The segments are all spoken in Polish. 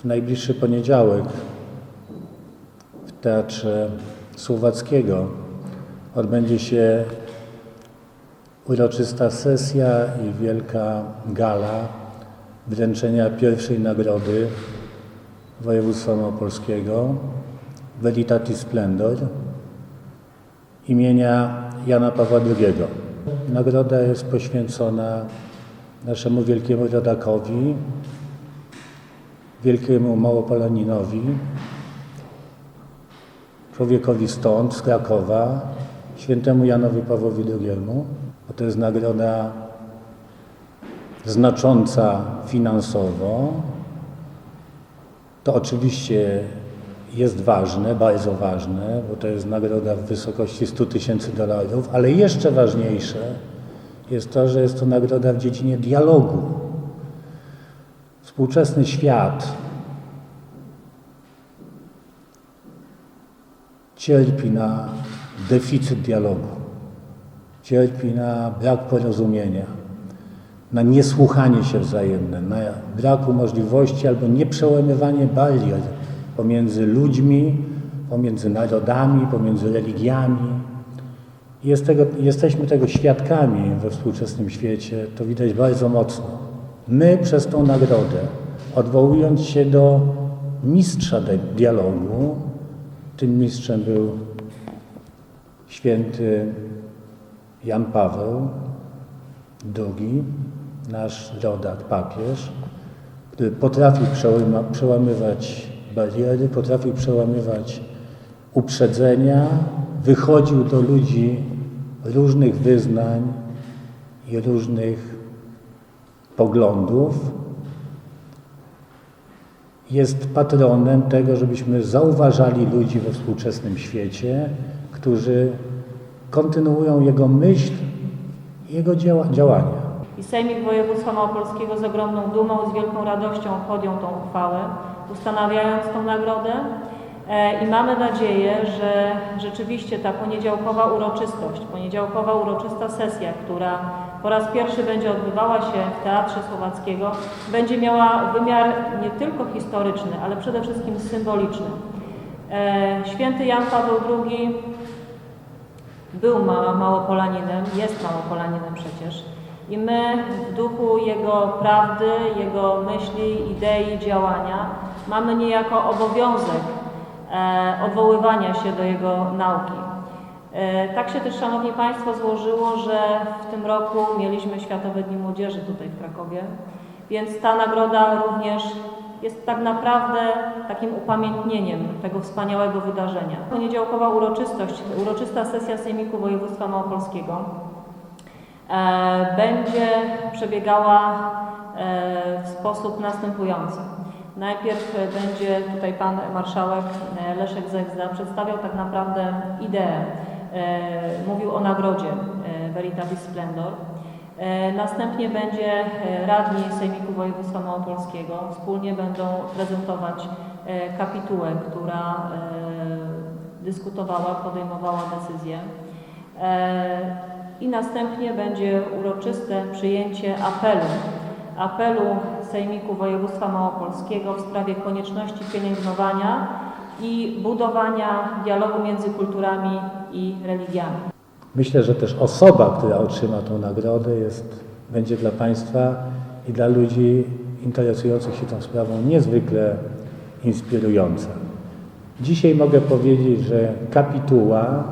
W najbliższy poniedziałek w Teatrze Słowackiego odbędzie się uroczysta sesja i wielka gala wręczenia pierwszej nagrody województwa małopolskiego Veritatis Splendor imienia Jana Pawła II. Nagroda jest poświęcona naszemu wielkiemu rodakowi, wielkiemu Małopolaninowi, człowiekowi stąd, z Krakowa, świętemu Janowi Pawłowi II. Bo to jest nagroda znacząca finansowo. To oczywiście jest ważne, bardzo ważne, bo to jest nagroda w wysokości 100 tysięcy dolarów, ale jeszcze ważniejsze jest to, że jest to nagroda w dziedzinie dialogu. Współczesny świat cierpi na deficyt dialogu, cierpi na brak porozumienia, na niesłuchanie się wzajemne, na braku możliwości albo nieprzełamywanie barier pomiędzy ludźmi, pomiędzy narodami, pomiędzy religiami. Jest tego, jesteśmy tego świadkami we współczesnym świecie, to widać bardzo mocno. My przez tą nagrodę, odwołując się do mistrza dialogu, tym mistrzem był święty Jan Paweł II, nasz rodak, papież, który potrafił przełamywać bariery, potrafił przełamywać uprzedzenia, wychodził do ludzi różnych wyznań i różnych poglądów. Jest patronem tego, żebyśmy zauważali ludzi we współczesnym świecie, którzy kontynuują jego myśl jego dzieła, działania. I Sejmik Województwa Małopolskiego z ogromną dumą z wielką radością podjął tą uchwałę, ustanawiając tą nagrodę. E, I mamy nadzieję, że rzeczywiście ta poniedziałkowa uroczystość, poniedziałkowa uroczysta sesja, która po raz pierwszy będzie odbywała się w Teatrze Słowackiego, będzie miała wymiar nie tylko historyczny, ale przede wszystkim symboliczny. E, Święty Jan Paweł II był ma, małopolaninem, jest małopolaninem przecież. I my w duchu jego prawdy, jego myśli, idei, działania mamy niejako obowiązek e, odwoływania się do jego nauki. E, tak się też, Szanowni Państwo, złożyło, że w tym roku mieliśmy Światowe Dni Młodzieży tutaj w Krakowie, więc ta nagroda również jest tak naprawdę takim upamiętnieniem tego wspaniałego wydarzenia. Poniedziałkowa uroczystość, uroczysta sesja Sejmiku Województwa Małopolskiego e, będzie przebiegała e, w sposób następujący. Najpierw będzie tutaj Pan Marszałek Leszek Zegzda przedstawiał tak naprawdę ideę. E, Mówił o nagrodzie e, Veritatis Splendor. E, Następnie będzie radni Sejmiku Województwa Małopolskiego. Wspólnie będą prezentować kapitułę, która dyskutowała, podejmowała decyzje. I następnie będzie uroczyste przyjęcie apelu. Apelu Sejmiku Województwa Małopolskiego w sprawie konieczności pielęgnowania i budowania dialogu między kulturami i religiami. Myślę, że też osoba, która otrzyma tą nagrodę, jest, będzie dla Państwa i dla ludzi interesujących się tą sprawą niezwykle inspirująca. Dzisiaj mogę powiedzieć, że kapituła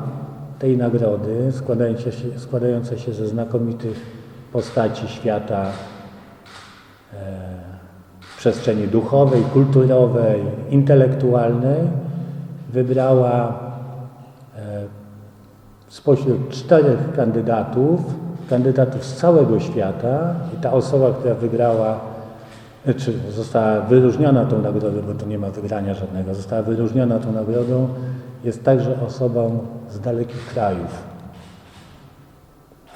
tej nagrody, składająca się, składająca się ze znakomitych postaci świata e, przestrzeni duchowej, kulturowej, intelektualnej, wybrała e, spośród czterech kandydatów, kandydatów z całego świata i ta osoba, która wygrała, czy została wyróżniona tą nagrodą, bo tu nie ma wygrania żadnego, została wyróżniona tą nagrodą, jest także osobą z dalekich krajów.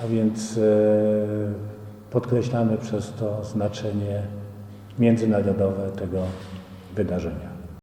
A więc e, podkreślamy przez to znaczenie międzynarodowe tego wydarzenia.